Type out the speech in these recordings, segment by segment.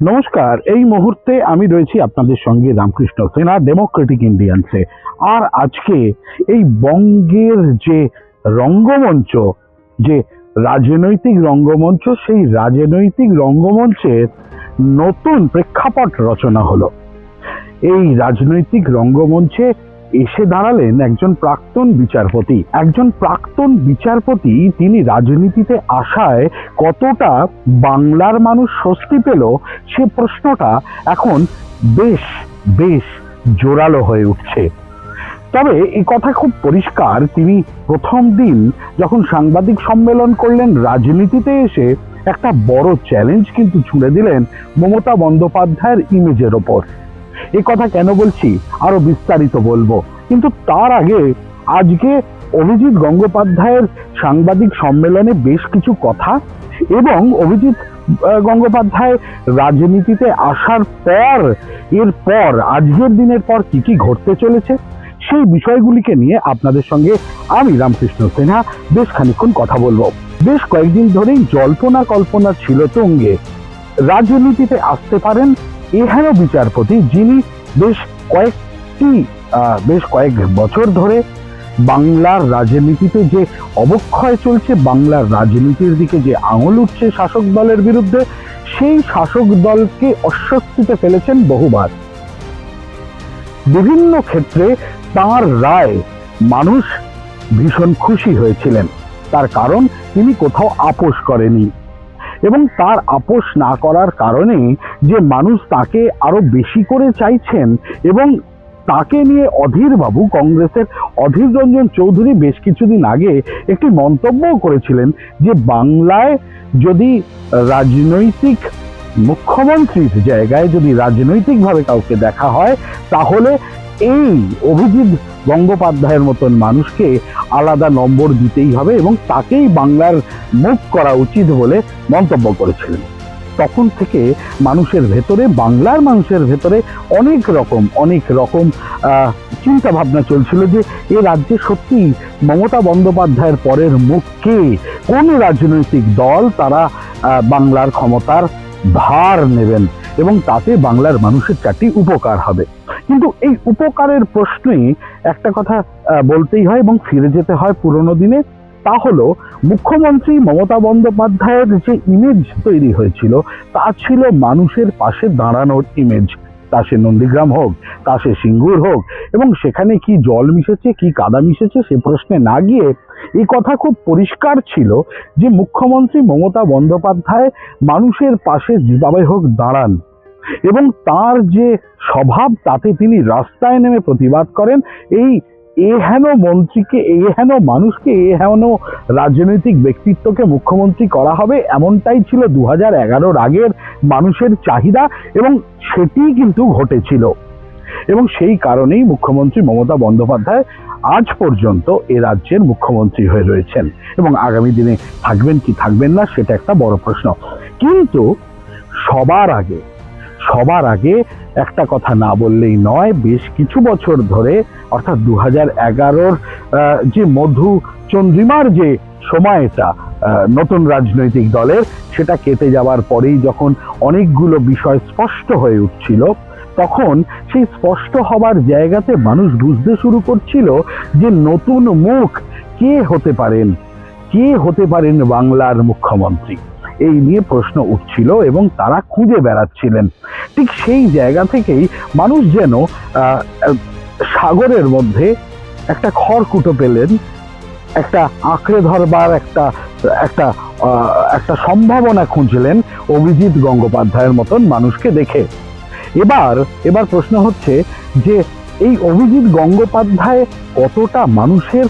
নমস্কার, এই মুহূর্তে আমি রয়েছি আপনাদের সঙ্গে রামকৃষ্ণ সেনা ডেমোক্রেটিক ইন্ডিয়ানসে আর আজকে এই বঙ্গের যে রঙ্গমঞ্চ, যে রাজনৈতিক রঙ্গমঞ্চ, সেই রাজনৈতিক রঙ্গমঞ্চের নতুন প্রেক্ষাপট রচনা হলো। এই রাজনৈতিক রঙ্গমঞ্চে এসে দাঁড়ালেন একজন প্রাক্তন বিচারপতি। একজন প্রাক্তন বিচারপতি তিনি রাজনীতিতে আসায় কতটা বাংলার মানুষ স্বস্তি পেল, সে প্রশ্নটা এখন বেশ বেশ জোরালো হয়ে উঠছে। তবে এই কথা খুব পরিষ্কার, তিনি প্রথম দিন যখন সাংবাদিক সম্মেলন করলেন রাজনীতিতে এসে একটা বড় চ্যালেঞ্জ কিন্তু ছুঁড়ে দিলেন মমতা বন্দ্যোপাধ্যায়ের ইমেজের ওপর। এই কথা কেন বলছি? আরও বিস্তারিত বলব। কিন্তু তার আগে আজকে অভিজিৎ গঙ্গোপাধ্যায়ের সাংবাদিক সম্মেলনে বেশ কিছু কথা এবং অভিজিৎ গঙ্গোপাধ্যায় রাজনীতিতে আসার পর, এর পর, আজকের দিনের পর কি কি ঘটতে চলেছে সেই বিষয়গুলিকে নিয়ে আপনাদের সঙ্গে আমি রামকৃষ্ণ সিনহা বেশ খানিক্ষণ কথা বলব। বেশ কয়েকদিন ধরেই জল্পনা কল্পনা ছিল তুঙ্গে। রাজনীতিতে আসতে পারেন এহেন বিচারপতি, যিনি বেশ কয়েকটি বেশ কয়েক বছর ধরে বাংলার রাজনীতিতে যে অবক্ষয় চলছে, বাংলার রাজনীতির দিকে যে আঙুল উঠছে শাসক দলের বিরুদ্ধে, সেই শাসক দলকে অস্বস্তিতে ফেলেছেন বহুবার। বিভিন্ন ক্ষেত্রে তার রায় মানুষ ভীষণ খুশি হয়েছিলেন। তার কারণ তিনি কোথাও আপোষ করেনি এবং তার আপোষ না করার কারণে যে মানুষ তাকে আরও বেশি করে চাইছেন এবং তাকে নিয়ে অধীর বাবু কংগ্রেসের অধীর রঞ্জন চৌধুরী বেশ কিছুদিন আগে একটি মন্তব্যও করেছিলেন যে বাংলায় যদি রাজনৈতিক মুখ্যমন্ত্রীর জায়গায় যদি রাজনৈতিকভাবে কাউকে দেখা হয়, তাহলে এই অভিজিৎ গঙ্গোপাধ্যায়ের মতন মানুষকে আলাদা নম্বর দিতেই হবে এবং তাকেই বাংলার মুখ করা উচিত বলে মন্তব্য করেছিলেন। তখন থেকে মানুষের ভেতরে, বাংলার মানুষের ভেতরে অনেক রকম অনেক রকম চিন্তা ভাবনা চলছিল যে এ রাজ্যে সত্যি মমতা বন্দ্যোপাধ্যায়ের পরের মুখ কে? কোন রাজনৈতিক দল তারা বাংলার ক্ষমতার ভার নেবেন এবং তাতে বাংলার মানুষের চারটি উপকার হবে? কিন্তু এই উপকারের প্রশ্নে একটা কথা বলতেই হয় এবং ফিরে যেতে হয় পুরনো দিনে, তা হলো মুখ্যমন্ত্রী মমতা বন্দ্যোপাধ্যায়ের যে ইমেজ তৈরি হয়েছিল, তা ছিল মানুষের পাশে দাঁড়ানোর ইমেজ তা সে নন্দীগ্রাম হোক, তা সে সিঙ্গুর হোক, এবং সেখানে কি জল মিশেছে, কি কাদা মিশেছে, সে প্রশ্নে না গিয়ে এই কথা খুব পরিষ্কার ছিল যে মুখ্যমন্ত্রী মমতা বন্দ্যোপাধ্যায় মানুষের পাশে যেভাবে হোক দাঁড়ান। এবং তার যে স্বভাব, তাতে তিনি রাস্তায় নেমে প্রতিবাদ করেন। এই এহেন মন্ত্রীকে এহেন মানুষকে এহেন রাজনৈতিক ব্যক্তিত্বকে মুখ্যমন্ত্রী করা হবে, এমনটাই ছিল দু হাজার আগের মানুষের চাহিদা এবং সেটিই কিন্তু ঘটেছিল। এবং সেই কারণেই মুখ্যমন্ত্রী মমতা বন্দ্যোপাধ্যায় আজ পর্যন্ত এ রাজ্যের মুখ্যমন্ত্রী হয়ে রয়েছেন। এবং আগামী দিনে থাকবেন কি থাকবেন না, সেটা একটা বড় প্রশ্ন। কিন্তু সবার আগে সবার আগে একটা কথা না বললেই নয়, বেশ কিছু বছর ধরে, অর্থাৎ দু হাজার যে মধু চন্দ্রিমার যে সময়টা নতুন রাজনৈতিক দলের, সেটা কেটে যাওয়ার পরেই যখন অনেকগুলো বিষয় স্পষ্ট হয়ে উঠছিল, তখন সেই স্পষ্ট হবার জায়গাতে মানুষ বুঝতে শুরু করছিল যে নতুন মুখ কে হতে পারেন, কে হতে পারেন বাংলার মুখ্যমন্ত্রী। এই নিয়ে প্রশ্ন উঠছিল এবং তারা খুঁজে বেড়াচ্ছিলেন। ঠিক সেই জায়গা থেকেই মানুষ যেন সাগরের মধ্যে একটা খড়কুটো পেলেন, একটা আঁকড়ে ধরবার একটা একটা একটা সম্ভাবনা খুঁজলেন অভিজিৎ গঙ্গোপাধ্যায়ের মতন মানুষকে দেখে। এবার এবার প্রশ্ন হচ্ছে যে, এই অভিজিৎ গঙ্গোপাধ্যায় কতটা মানুষের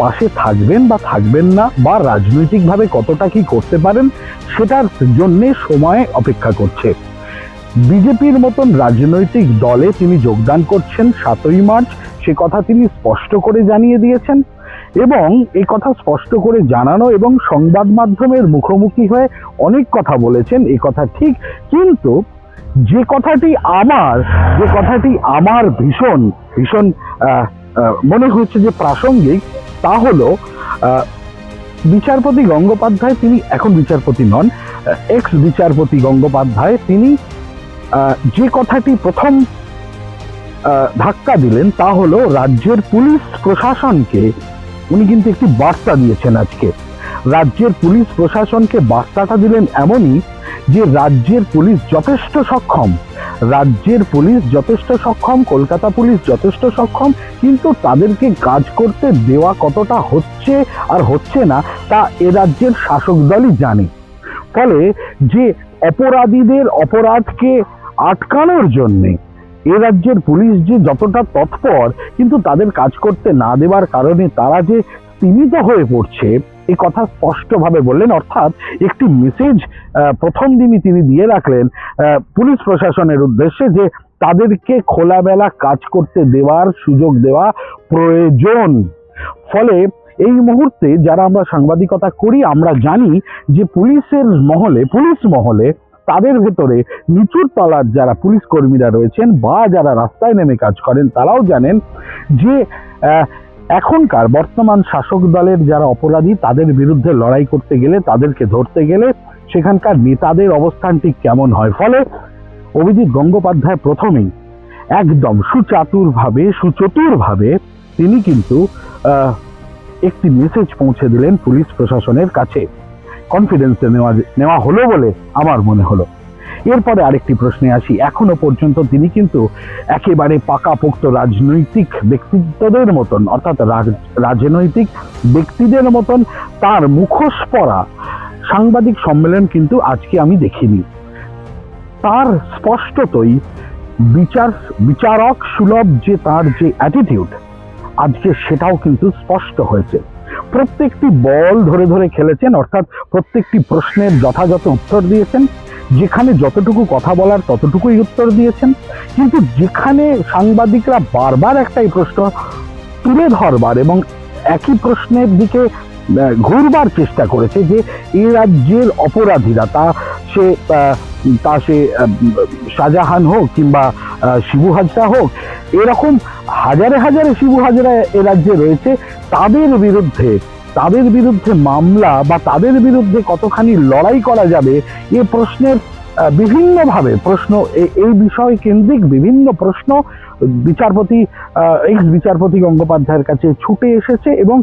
পাশে থাকবেন বা থাকবেন না, বা রাজনৈতিকভাবে কতটা কি করতে পারেন, সেটার জন্যে সময় অপেক্ষা করছে। বিজেপির মতন রাজনৈতিক দলে তিনি যোগদান করছেন সাতই মার্চ, সে কথা তিনি স্পষ্ট করে জানিয়ে দিয়েছেন এবং এই কথা স্পষ্ট করে জানানো এবং সংবাদ মাধ্যমের মুখোমুখি হয়ে অনেক কথা বলেছেন, এই কথা ঠিক, কিন্তু যে কথাটি আমার, যে কথাটি আমার ভীষণ ভীষণ মনে হচ্ছে যে প্রাসঙ্গিক তা হলো বিচারপতি গঙ্গোপাধ্যায় তিনি এখন বিচারপতি নন এক্স বিচারপতি গঙ্গোপাধ্যায় তিনি যে কথাটি প্রথম ধাক্কা দিলেন তা হলো রাজ্যের পুলিশ প্রশাসনকে, উনি কিন্তু একটি বার্তা দিয়েছেন আজকে, রাজ্যের পুলিশ প্রশাসনকে বার্তাটা দিলেন এমনই যে রাজ্যের পুলিশ যথেষ্ট সক্ষম। রাজ্যের পুলিশ যথেষ্ট সক্ষম, কলকাতা পুলিশ যথেষ্ট সক্ষম, কিন্তু তাদেরকে কাজ করতে দেওয়া কতটা হচ্ছে আর হচ্ছে না, তা এ রাজ্যের শাসক দলই জানে। ফলে যে অপরাধীদের অপরাধকে আটকানোর জন্যে এ রাজ্যের পুলিশ যে যতটা তৎপর, কিন্তু তাদের কাজ করতে না দেওয়ার কারণে তারা যে সীমিত হয়ে পড়ছে এই কথা স্পষ্টভাবে বললেন, অর্থাৎ একটি মেসেজ প্রথম দিনই তিনি দিয়ে রাখলেন পুলিশ প্রশাসনের উদ্দেশ্যে যে তাদেরকে খোলামেলা কাজ করতে দেওয়ার সুযোগ দেওয়া প্রয়োজন। ফলে এই মুহূর্তে যারা আমরা সাংবাদিকতা করি, আমরা জানি যে পুলিশের মহলে, পুলিশ মহলে তাদের ভেতরে নিচুর তলার যারা পুলিশ কর্মীরা রয়েছেন বা যারা রাস্তায় নেমে কাজ করেন, তারাও জানেন যে এখনকার বর্তমান শাসক দলের যারা অপরাধী, তাদের বিরুদ্ধে লড়াই করতে গেলে, তাদেরকে ধরতে গেলে সেখানকার নেতাদের অবস্থান ঠিক কেমন হয়? ফলে অভিজিৎ গঙ্গোপাধ্যায় প্রথমেই একদম সুচাতুরভাবে, সুচতুরভাবে তিনি কিন্তু একটি মেসেজ পৌঁছে দিলেন পুলিশ প্রশাসনের কাছে। কনফিডেন্সে নেওয়া নেওয়া হলো বলে আমার মনে হলো। এরপরে আরেকটি প্রশ্নে আসি। এখনও পর্যন্ত তিনি কিন্তু একেবারে পাকাপোক্ত রাজনৈতিক ব্যক্তিত্বদের মতন, অর্থাৎ রাজনৈতিক ব্যক্তিদের মতন তার মুখোশ পরা সাংবাদিক সম্মেলন কিন্তু আজকে আমি দেখিনি। তার স্পষ্টতই বিচার, বিচারক সুলভ যে তার যে অ্যাটিটিউড আজকে সেটাও কিন্তু স্পষ্ট হয়েছে। প্রত্যেকটি বল ধরে ধরে খেলেছেন, অর্থাৎ প্রত্যেকটি প্রশ্নের যথাযথ উত্তর দিয়েছেন। যেখানে যতটুকু কথা বলার ততটুকুই উত্তর দিয়েছেন। কিন্তু যেখানে সাংবাদিকরা বারবার একটাই প্রশ্ন তুলে ধরবার এবং একই প্রশ্নের দিকে ঘুরবার চেষ্টা করেছে যে এই রাজ্যের অপরাধীরা, তা সে তা সে শাহজাহান হোক কিংবা শিবু হাজরা হোক, এরকম হাজারে হাজারে শিবু হাজরা এ রাজ্যে রয়েছে, তাদের বিরুদ্ধে তাদের বিরুদ্ধে মামলা বা তাদের বিরুদ্ধে কতখানি লড়াই করা যাবে, এ প্রশ্নের বিভিন্নভাবে প্রশ্ন এই বিষয় কেন্দ্রিক বিভিন্ন প্রশ্ন বিচারপতি এক্স বিচারপতি গঙ্গোপাধ্যায়ের কাছে ছুটে এসেছে এবং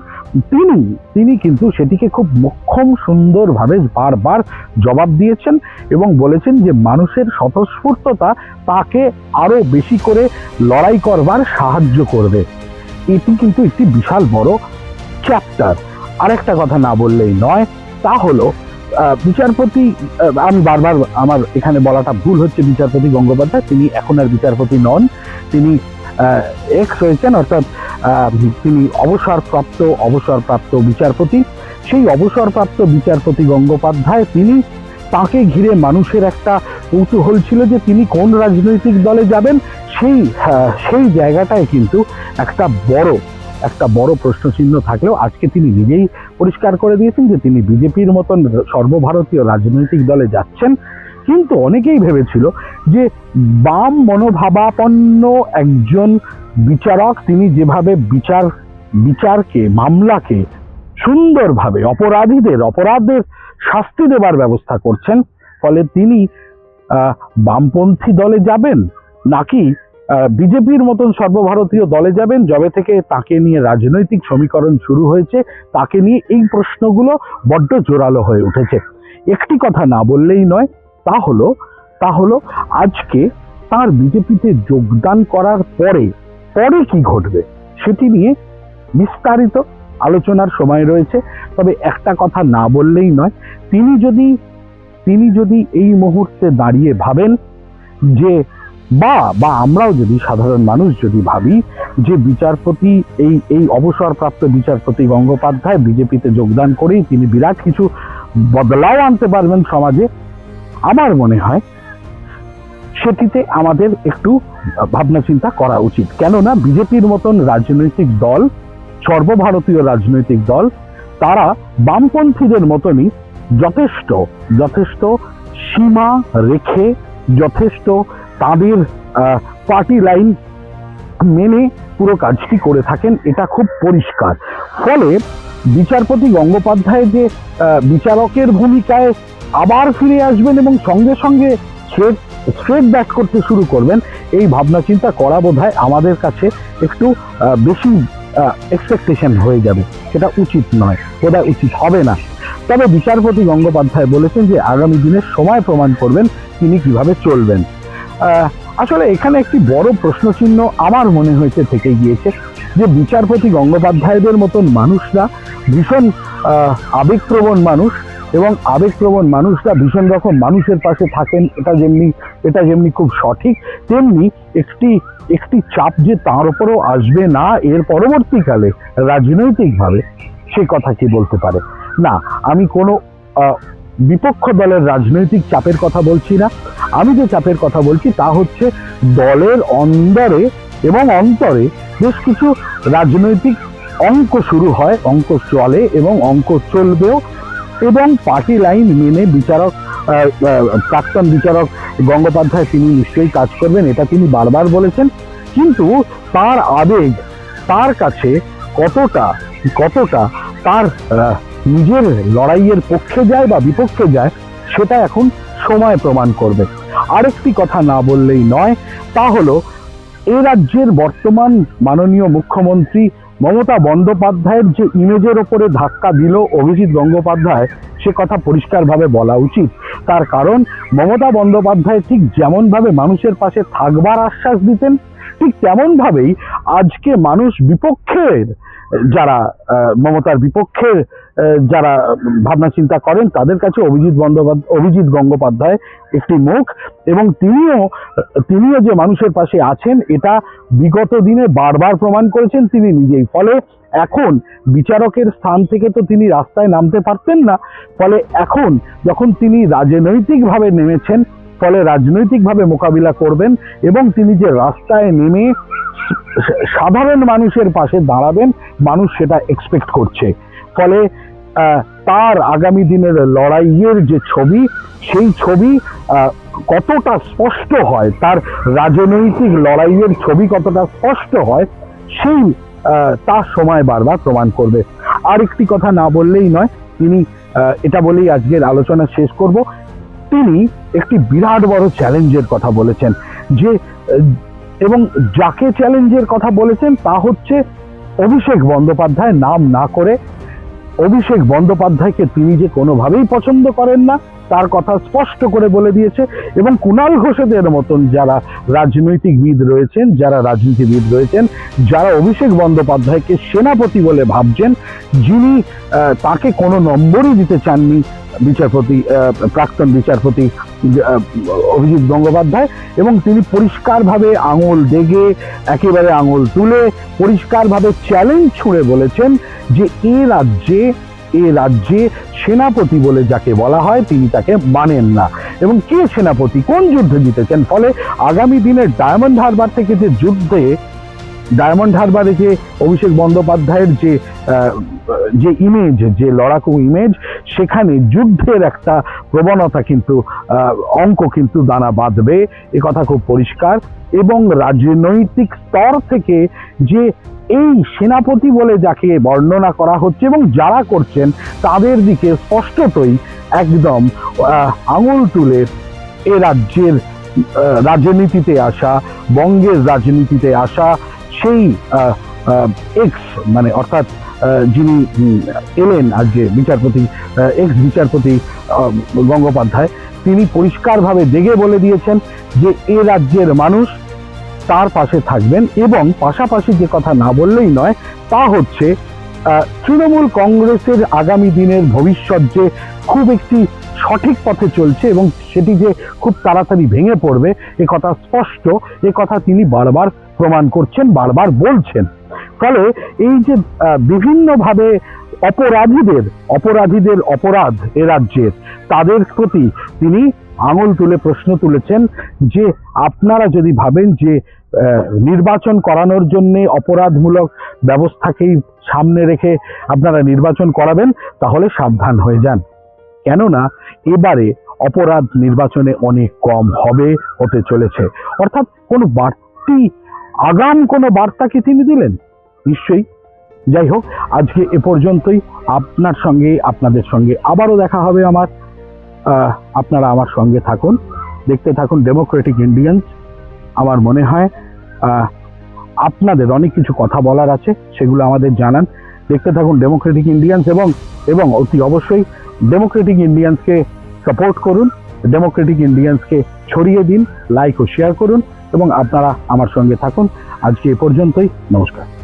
তিনি তিনি কিন্তু সেটিকে খুব মক্ষম সুন্দরভাবে বারবার জবাব দিয়েছেন এবং বলেছেন যে মানুষের স্বতঃস্ফূর্ততা তাকে আরও বেশি করে লড়াই করবার সাহায্য করবে। এটি কিন্তু একটি বিশাল বড় চ্যাপ্টার আরেকটা কথা না বললেই নয়, তা হলো বিচারপতি আমি বারবার আমার এখানে বলাটা ভুল হচ্ছে বিচারপতি গঙ্গোপাধ্যায়, তিনি এখন আর বিচারপতি নন, তিনি এক্স হয়েছেন অর্থাৎ তিনি অবসরপ্রাপ্ত অবসরপ্রাপ্ত বিচারপতি। সেই অবসরপ্রাপ্ত বিচারপতি গঙ্গোপাধ্যায়, তিনি তাকে ঘিরে মানুষের একটা কৌতূহল ছিল যে তিনি কোন রাজনৈতিক দলে যাবেন, সেই সেই জায়গাটায় কিন্তু একটা বড় একটা বড় প্রশ্নচিহ্ন থাকলেও আজকে তিনি নিজেই পরিষ্কার করে দিয়েছেন যে তিনি বিজেপির মতন সর্বভারতীয় রাজনৈতিক দলে যাচ্ছেন। কিন্তু অনেকেই ভেবেছিল যে বাম মনোভাবাপন্ন একজন বিচারক, তিনি যেভাবে বিচার, বিচারকে, মামলাকে সুন্দরভাবে অপরাধীদের, অপরাধের শাস্তি দেবার ব্যবস্থা করছেন, ফলে তিনি বামপন্থী দলে যাবেন নাকি বিজেপির মতন সর্বভারতীয় দলে যাবেন, যবে থেকে তাকে নিয়ে রাজনৈতিক সমীকরণ শুরু হয়েছে, তাকে নিয়ে এই প্রশ্নগুলো বড্ড জোরালো হয়ে উঠেছে। একটি কথা না বললেই নয়, তা হলো তা হলো আজকে তার বিজেপিতে যোগদান করার পরে পরে কি ঘটবে সেটি নিয়ে বিস্তারিত আলোচনার সময় রয়েছে। তবে একটা কথা না বললেই নয়, তিনি যদি তিনি যদি এই মুহূর্তে দাঁড়িয়ে ভাবেন যে বা বা আমরাও যদি সাধারণ মানুষ যদি ভাবি যে বিচারপতি, এই এই অবসরপ্রাপ্ত বিচারপতি গঙ্গোপাধ্যায় বিজেপিতে যোগদান করেই তিনি বিরাট কিছু বদলাও আনতে পারবেন সমাজে, আমার মনে হয় সেটিতে আমাদের একটু ভাবনা চিন্তা করা উচিত। কেননা বিজেপির মতন রাজনৈতিক দল, সর্বভারতীয় রাজনৈতিক দল, তারা বামপন্থীদের মতনই যথেষ্ট যথেষ্ট সীমা রেখে, যথেষ্ট তাদের পার্টি লাইন মেনে পুরো কাজটি করে থাকেন, এটা খুব পরিষ্কার। ফলে বিচারপতি গঙ্গোপাধ্যায় যে বিচারকের ভূমিকায় আবার ফিরে আসবেন এবং সঙ্গে সঙ্গে স্ট্রেট ব্যাক করতে শুরু করবেন, এই ভাবনা চিন্তা করা বোধহয় আমাদের কাছে একটু বেশি এক্সপেকটেশন হয়ে যাবে। সেটা উচিত নয় বোধহয় উচিত হবে না। তবে বিচারপতি গঙ্গোপাধ্যায় বলেছেন যে, আগামী দিনের সময় প্রমাণ করবেন তিনি কীভাবে চলবেন। আসলে এখানে একটি বড় প্রশ্নচিহ্ন আমার মনে হয়েছে থেকে গিয়েছে, যে বিচারপতি গঙ্গোপাধ্যায়দের মতন মানুষরা ভীষণ আবেগপ্রবণ মানুষ এবং আবেগপ্রবণ মানুষরা ভীষণ রকম মানুষের পাশে থাকেন, এটা যেমনি এটা যেমনি খুব সঠিক, তেমনি একটি একটি চাপ যে তার উপরেও আসবে না, এর পরবর্তীকালে, রাজনৈতিকভাবে সে কথা কি বলতে পারে? না, আমি কোনো বিপক্ষ দলের রাজনৈতিক চাপের কথা বলছি না। আমি যে চাপের কথা বলছি তা হচ্ছে দলের অন্দরে এবং অন্তরে বেশ কিছু রাজনৈতিক অঙ্ক শুরু হয়, অঙ্ক চলে এবং অঙ্ক চলবেও এবং পার্টি লাইন মেনে বিচারক প্রাক্তন বিচারক গঙ্গোপাধ্যায় তিনি নিশ্চয়ই কাজ করবেন, এটা তিনি বারবার বলেছেন। কিন্তু তার আবেগ, তার কাছে কতটা কতটা তার নিজের লড়াইয়ের পক্ষে যায় বা বিপক্ষে যায়, সেটা এখন সময় প্রমাণ করবে। আরেকটি কথা না বললেই নয়, তা হলো, এ রাজ্যের বর্তমান মাননীয় মুখ্যমন্ত্রী মমতা বন্দ্যোপাধ্যায়ের যে ইমেজের ওপরে ধাক্কা দিল অভিজিৎ গঙ্গোপাধ্যায়, সে কথা পরিষ্কারভাবে বলা উচিত। তার কারণ, মমতা বন্দ্যোপাধ্যায় ঠিক যেমনভাবে মানুষের পাশে থাকবার আশ্বাস দিতেন, ঠিক তেমনভাবেই আজকে মানুষ বিপক্ষের যারা মমতার বিপক্ষে আহ, যারা ভাবনা চিন্তা করেন তাদের কাছে অভিজিৎ বন্দ্যোপাধ্যায় অভিজিৎ গঙ্গোপাধ্যায় একটি মুখ এবং তিনিও তিনিও যে মানুষের পাশে আছেন এটা বিগত দিনে বারবার প্রমাণ করেছেন তিনি নিজেই। ফলে এখন বিচারকের স্থান থেকে তো তিনি রাস্তায় নামতে পারতেন না। ফলে এখন যখন তিনি রাজনৈতিকভাবে নেমেছেন ফলে রাজনৈতিকভাবে মোকাবিলা করবেন এবং তিনি যে রাস্তায় নেমে সাধারণ মানুষের পাশে দাঁড়াবেন, মানুষ সেটা এক্সপেক্ট করছে। ফলে তার আগামী দিনের লড়াইয়ের যে ছবি, সেই ছবি কতটা স্পষ্ট হয়, তার রাজনৈতিক লড়াইয়ের ছবি কতটা স্পষ্ট হয়, সেই তার সময় বারবার প্রমাণ করবে। আর একটি কথা না বললেই নয়, তিনি এটা বলেই আজকের আলোচনা শেষ করব। তিনি একটি বিরাট বড় চ্যালেঞ্জের কথা বলেছেন, যে এবং যাকে চ্যালেঞ্জের কথা বলেছেন তা হচ্ছে অভিষেক বন্দ্যোপাধ্যায়। নাম না করে অভিষেক বন্দ্যোপাধ্যায়কে তিনি যে কোনোভাবেই পছন্দ করেন না, তার কথা স্পষ্ট করে বলে দিয়েছে এবং কুণাল ঘোষেদের মতন যারা রাজনৈতিকবিদ রয়েছেন, যারা রাজনীতিবিদ রয়েছেন, যারা অভিষেক বন্দ্যোপাধ্যায়কে সেনাপতি বলে ভাবছেন, যিনি তাকে কোনো নম্বরই দিতে চাননি বিচারপতি প্রাক্তন বিচারপতি অভিজিৎ গঙ্গোপাধ্যায় এবং তিনি পরিষ্কারভাবে আঙুল ডেগে একেবারে আঙুল তুলে পরিষ্কারভাবে চ্যালেঞ্জ ছুঁড়ে বলেছেন যে এ রাজ্যে এ রাজ্যে সেনাপতি বলে যাকে বলা হয় তিনি তাকে মানেন না। এবং কে সেনাপতি? কোন যুদ্ধে জিতেছেন? ফলে আগামী দিনে ডায়মন্ড হারবার থেকে যে যুদ্ধে ডায়মন্ড হারবারে যে অভিষেক বন্দ্যোপাধ্যায়ের যে যে ইমেজ যে লড়াকু ইমেজ সেখানে যুদ্ধের একটা প্রবণতা কিন্তু অঙ্ক কিন্তু দানা বাঁধবে। এ কথা খুব পরিষ্কার। এবং রাজনৈতিক স্তর থেকে যে এই সেনাপতি বলে যাকে বর্ণনা করা হচ্ছে এবং যারা করছেন, তাদের দিকে স্পষ্টতই একদম আঙুল তুলে এ রাজ্যের রাজনীতিতে আসা, বঙ্গের রাজনীতিতে আসা সেই এক্স মানে অর্থাৎ যিনি এলেন আজকে বিচারপতি এক্স বিচারপতি গঙ্গোপাধ্যায়, তিনি পরিষ্কারভাবে দেখে বলে দিয়েছেন যে এ রাজ্যের মানুষ তার পাশে থাকবেন এবং পাশাপাশি যে কথা না বললেই নয়, তা হচ্ছে তৃণমূল কংগ্রেসের আগামী দিনের ভবিষ্যৎ যে খুব একটি সঠিক পথে চলছে এবং সেটি যে খুব তাড়াতাড়ি ভেঙে পড়বে, এ কথা স্পষ্ট, এ কথা তিনি বারবার প্রমাণ করছেন, বারবার বলছেন। ফলে এই যে বিভিন্নভাবে অপরাধীদের অপরাধীদের অপরাধ এ রাজ্যের, তাদের প্রতি তিনি আঙুল তুলে প্রশ্ন তুলেছেন যে, আপনারা যদি ভাবেন যে নির্বাচন করানোর জন্য অপরাধমূলক ব্যবস্থাকেই সামনে রেখে আপনারা নির্বাচন করাবেন, তাহলে সাবধান হয়ে যান। কেননা এবারে অপরাধ নির্বাচনে অনেক কম হবে, হতে চলেছে। অর্থাৎ কোনো বাড়তি আগাম, কোনো বার্তা কি তিনি দিলেন? নিশ্চয়ই। যাই হোক, আজকে এ পর্যন্তই। আপনার সঙ্গে, আপনাদের সঙ্গে আবারও দেখা হবে আমার। আপনারা আমার সঙ্গে থাকুন। দেখতে থাকুন ডেমোক্রেটিক ইন্ডিয়ান্স আমার মনে হয় আপনাদের অনেক কিছু কথা বলার আছে, সেগুলো আমাদের জানান। দেখতে থাকুন ডেমোক্রেটিক ইন্ডিয়ান্স এবং এবং অতি অবশ্যই ডেমোক্রেটিক ইন্ডিয়ান্সকে সাপোর্ট করুন ডেমোক্রেটিক ইন্ডিয়ান্সকে ছড়িয়ে দিন লাইক ও শেয়ার করুন এবং আপনারা আমার সঙ্গে থাকুন। আজকে এ পর্যন্তই, নমস্কার।